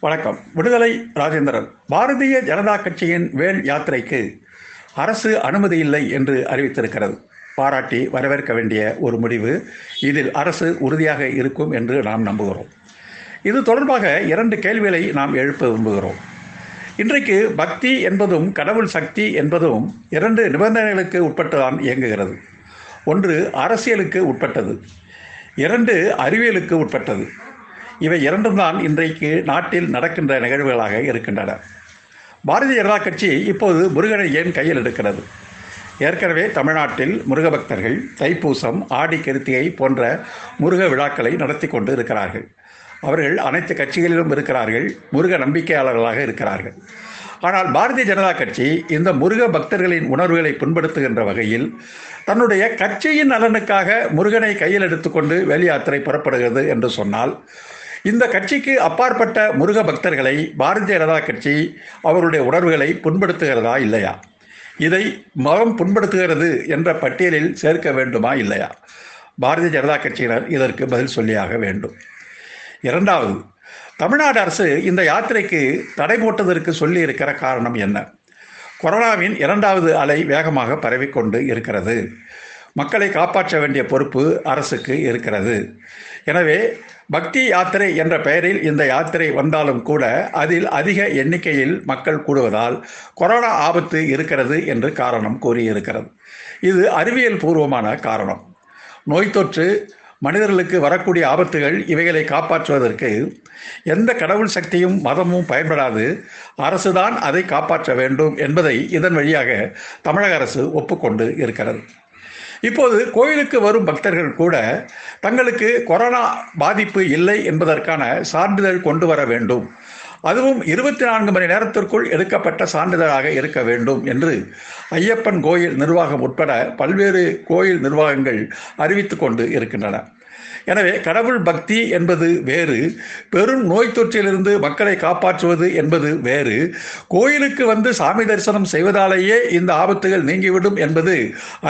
வணக்கம். விடுதலை ராஜேந்திரன். பாரதிய ஜனதா கட்சியின் வேல் யாத்திரைக்கு அரசு அனுமதி இல்லை என்று அறிவித்திருக்கிறது. பாராட்டி வரவேற்க வேண்டிய ஒரு முடிவு இதில் அரசு உறுதியாக இருக்கும் என்று நாம் நம்புகிறோம். இது தொடர்பாக இரண்டு கேள்விகளை நாம் எழுப்ப விரும்புகிறோம். இன்றைக்கு பக்தி என்பதும் கடவுள் சக்தி என்பதும் இரண்டு நிபந்தனைகளுக்கு உட்பட்டுதான் இயங்குகிறது. ஒன்று அரசியலுக்கு உட்பட்டது. இரண்டு அறிவியலுக்கு உட்பட்டது. இவை இரண்டும் தான் இன்றைக்கு நாட்டில் நடக்கின்ற நிகழ்வுகளாக இருக்கின்றன. பாரதிய ஜனதா கட்சி இப்போது முருகனை ஏன் கையில் எடுக்கிறது? ஏற்கனவே தமிழ்நாட்டில் முருக பக்தர்கள் தைப்பூசம் ஆடி கிருத்திகை போன்ற முருக விழாக்களை நடத்தி கொண்டு இருக்கிறார்கள். அவர்கள் அனைத்து கட்சிகளிலும் இருக்கிறார்கள் முருக நம்பிக்கையாளர்களாக இருக்கிறார்கள். ஆனால் பாரதிய ஜனதா கட்சி இந்த முருக பக்தர்களின் உணர்வுகளை புண்படுத்துகின்ற வகையில் தன்னுடைய கட்சியின் நலனுக்காக முருகனை கையில் எடுத்துக்கொண்டு வெளியாத்திரை புறப்படுகிறது என்று சொன்னால் இந்த கட்சிக்கு அப்பாற்பட்ட முருக பக்தர்களை பாரதிய ஜனதா கட்சி அவருடைய உணர்வுகளை புண்படுத்துகிறதா இல்லையா? இதை மதம் புண்படுத்துகிறது என்ற பட்டியலில் சேர்க்க வேண்டுமா இல்லையா? பாரதிய ஜனதா கட்சியினர் இதற்கு பதில் சொல்லியாக வேண்டும். இரண்டாவது தமிழ்நாடு அரசு இந்த யாத்திரைக்கு தடை போட்டதற்கு சொல்லி இருக்கிற காரணம் என்ன? கொரோனாவின் இரண்டாவது அலை வேகமாக பரவிக்கொண்டு இருக்கிறது. மக்களை காப்பாற்ற வேண்டிய பொறுப்பு அரசுக்கு இருக்கிறது. எனவே பக்தி யாத்திரை என்ற பெயரில் இந்த யாத்திரை வந்தாலும் கூட அதில் அதிக எண்ணிக்கையில் மக்கள் கூடுவதால் கொரோனா ஆபத்து இருக்கிறது என்று காரணம் கூறியிருக்கிறது. இது அறிவியல் பூர்வமான காரணம். நோய் தொற்று மனிதர்களுக்கு வரக்கூடிய ஆபத்துகள் இவைகளை காப்பாற்றுவதற்கு எந்த கடவுள் சக்தியும் மதமும் பயன்படாது. அரசுதான் அதை காப்பாற்ற வேண்டும் என்பதை இதன் வழியாக தமிழக அரசு ஒப்புக்கொண்டு இருக்கிறது. இப்போது கோயிலுக்கு வரும் பக்தர்கள் கூட தங்களுக்கு கொரோனா பாதிப்பு இல்லை என்பதற்கான சான்றிதழ் கொண்டு வர வேண்டும். அதுவும் இருபத்தி நான்கு மணி நேரத்திற்குள் எடுக்கப்பட்ட சான்றிதழாக இருக்க வேண்டும் என்று ஐயப்பன் கோயில் நிர்வாகம் உட்பட பல்வேறு கோயில் நிர்வாகங்கள் அறிவித்து கொண்டு இருக்கின்றன. எனவே கடவுள் பக்தி என்பது வேறு பெரும் நோய் தொற்றிலிருந்து மக்களை காப்பாற்றுவது என்பது வேறு. கோயிலுக்கு வந்து சாமி தரிசனம் செய்வதாலேயே இந்த ஆபத்துகள் நீங்கிவிடும் என்பது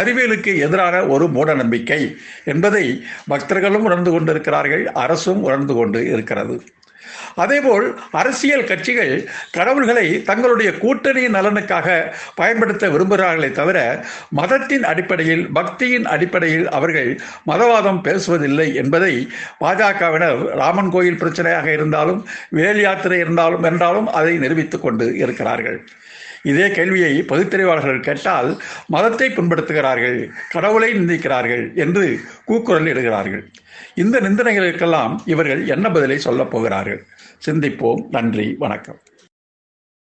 அறிவியலுக்கு எதிரான ஒரு மூட நம்பிக்கை என்பதை பக்தர்களும் உணர்ந்து கொண்டிருக்கிறார்கள் அரசும் உணர்ந்து கொண்டு இருக்கிறது. அதேபோல் அரசியல் கட்சிகள் கடவுள்களை தங்களுடைய கூட்டணி நலனுக்காக பயன்படுத்த விரும்புகிறார்களே தவிர மதத்தின் அடிப்படையில் பக்தியின் அடிப்படையில் அவர்கள் மதவாதம் பேசுவதில்லை என்பதை பாஜகவினர் ராமன் கோயில் பிரச்சனையாக இருந்தாலும் வேல் யாத்திரை இருந்தாலும் என்றாலும் அதை நிரூபித்துக் கொண்டு இருக்கிறார்கள். இதே கேள்வியை பகுத்தறிவாளர்கள் கேட்டால் மதத்தை புண்படுத்துகிறார்கள் கடவுளை நிந்திக்கிறார்கள் என்று கூக்குரல் இடுகிறார்கள். இந்த நிந்தனைகளுக்கெல்லாம் இவர்கள் என்ன பதிலை சொல்லப் போகிறார்கள்? சிந்திப்போம். நன்றி. வணக்கம்.